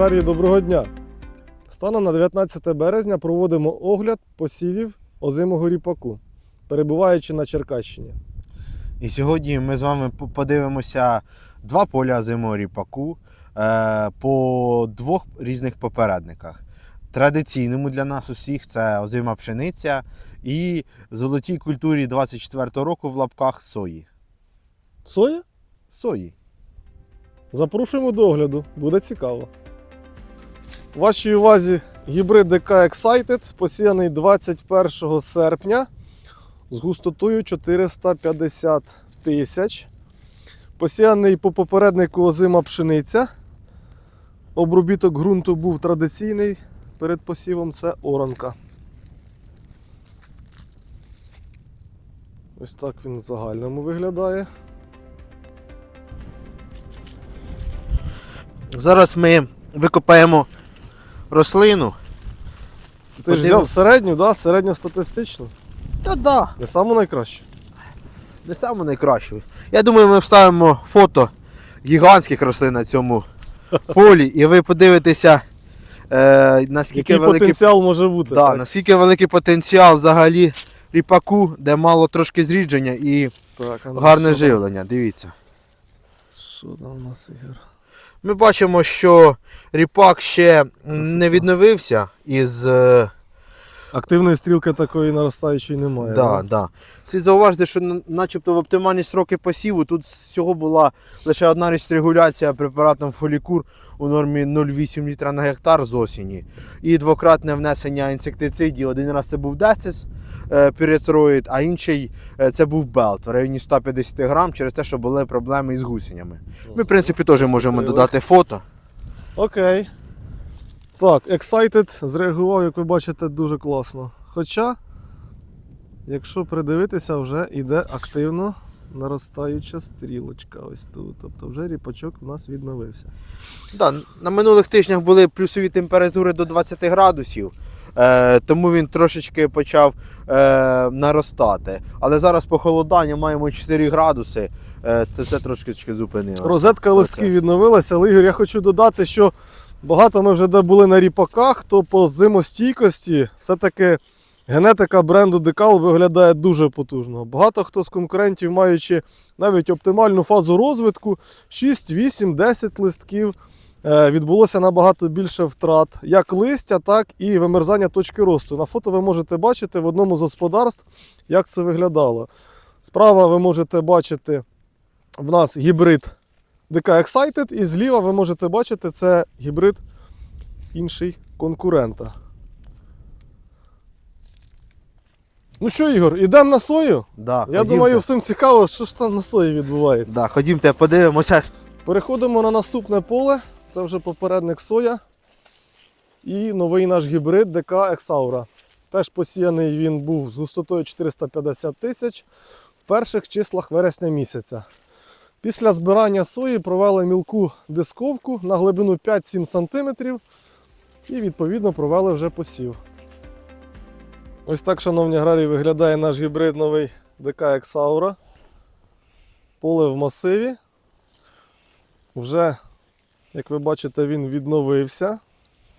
аграрії, доброго дня! Станом на 19 березня проводимо огляд посівів озимого ріпаку, перебуваючи на Черкащині. І сьогодні ми з вами подивимося два поля зимового ріпаку е, по двох різних попередниках. Традиційному для нас усіх це озима пшениця і золотій культурі 24-го року в лапках сої. Соя? Сої. Запрошуємо до огляду, буде цікаво. У вашій увазі гібрид ДК Excited, посіяний 21 серпня з густотою 450 тисяч. Посіяний по попереднику озима пшениця. Обробіток ґрунту був традиційний. Перед посівом це оранка. Ось так він в загальному виглядає. Зараз ми викопаємо рослину. Ти ж взяв середню, да? середньостатистичну. Та да, Не саму найкраще. не саме найкраще. Я думаю, ми вставимо фото гігантських рослин на цьому полі, і ви подивитеся, е, наскільки Який великий потенціал може бути. Да, так? наскільки великий потенціал взагалі ріпаку, де мало трошки зрідження і Так, а ну, гарне що там? живлення. Дивіться. Що там у нас Ігор? Ми бачимо, що ріпак ще не відновився із. е, Активної стрілки такої наростаючої немає. Да, да. Слід зауважити, що начебто в оптимальні сроки посіву тут всього була лише одна регуляція препаратом фолікур у нормі 0,8 літра на гектар з осені. І двократне внесення інсектицидів. Один раз це був Децис е, а інший е, це був Белт в районі 150 грам через те, що були проблеми із гусенями. Ми, в принципі, теж можемо додати фото. Окей. Так, Excited зреагував, як ви бачите, дуже класно. Хоча, якщо придивитися, вже йде активно наростаюча стрілочка. Ось тут. Тобто вже ріпачок у нас відновився. Да, на минулих тижнях були плюсові температури до 20 градусів, е, тому він трошечки почав е, наростати. Але зараз похолодання маємо 4 градуси. Е, це, це трошки зупинилося. Розетка листків відновилася, але Ігор, я хочу додати, що багато ми вже де були на ріпаках, то по зимостійкості все-таки генетика бренду Декал виглядає дуже потужно. Багато хто з конкурентів, маючи навіть оптимальну фазу розвитку, 6, 8, 10 листків. Е, Відбулося набагато більше втрат як листя, так і вимерзання точки росту. На фото ви можете бачити в одному з господарств, як це виглядало. Справа ви можете бачити в нас гібрид ДК Excited, і зліва ви можете бачити, це гібрид інший конкурента. Ну що, Ігор, ідемо на сою? Да, Я ходімте. думаю, всім цікаво, що ж там на сої відбувається. Да, ходімте, подивимося. Переходимо на наступне поле. Це вже попередник соя. І новий наш гібрид ДК Ексаура. Теж посіяний він був з густотою 450 тисяч в перших числах вересня місяця. Після збирання сої провели мілку дисковку на глибину 5-7 см і відповідно провели вже посів. Ось так, шановні аграрії, виглядає наш гібрид новий ДК Ексаура. Поле в масиві. Вже, як ви бачите, він відновився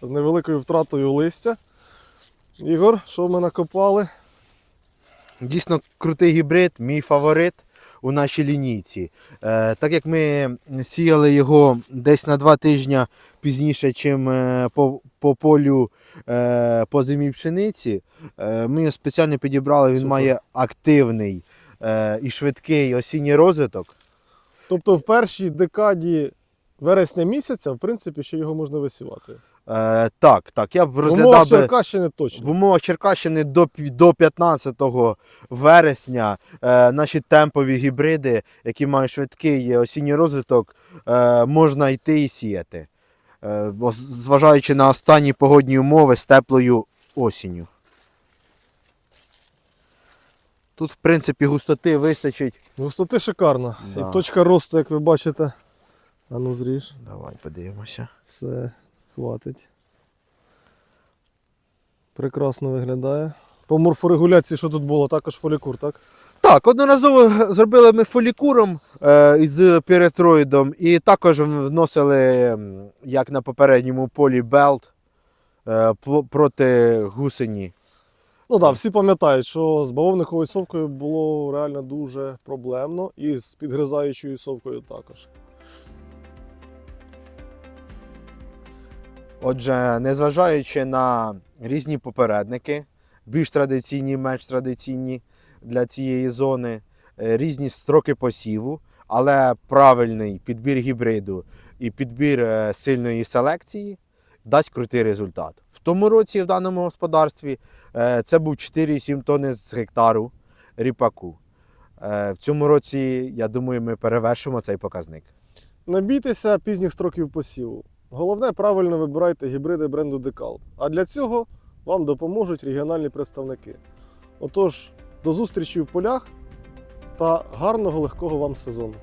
з невеликою втратою листя. Ігор, що ми накопали? Дійсно крутий гібрид, мій фаворит у нашій лінійці. Е, так як ми сіяли його десь на два тижні пізніше, чим е, по, по полю е, по зимі пшениці, ми його спеціально підібрали. Він Супер. має активний і швидкий осінній розвиток. Тобто в першій декаді вересня місяця, в принципі, ще його можна висівати. Е, так, так, я б В умовах розглядав би Черкащини в умовах Черкащини до, до 15 вересня е, наші темпові гібриди, які мають швидкий осінній розвиток, е, можна йти і сіяти, е, зважаючи на останні погодні умови з теплою осінню. Тут, в принципі, густоти вистачить. Густоти шикарна. Да. І точка росту, як ви бачите. А ну зріж. Давай подивимося. Все, хватить. Прекрасно виглядає. По морфорегуляції, що тут було? Також фолікур, так? Так, одноразово зробили ми фолікуром е, із піретроїдом і також вносили, як на попередньому полі, белт е, проти гусені. Ну так, всі пам'ятають, що з бавовниковою совкою було реально дуже проблемно, і з підгризаючою совкою також. Отже, незважаючи на різні попередники, більш традиційні, менш традиційні для цієї зони, е, різні строки посіву, але правильний підбір гібриду і підбір е, сильної селекції дасть крутий результат. В тому році в даному господарстві е, це був 4,7 тонни з гектару ріпаку. В цьому році, я думаю, ми перевершимо цей показник. Не бійтеся пізніх строків посіву. Головне, правильно вибирайте гібриди бренду Декал. А для цього вам допоможуть регіональні представники. Отож, до зустрічі в полях та гарного легкого вам сезону.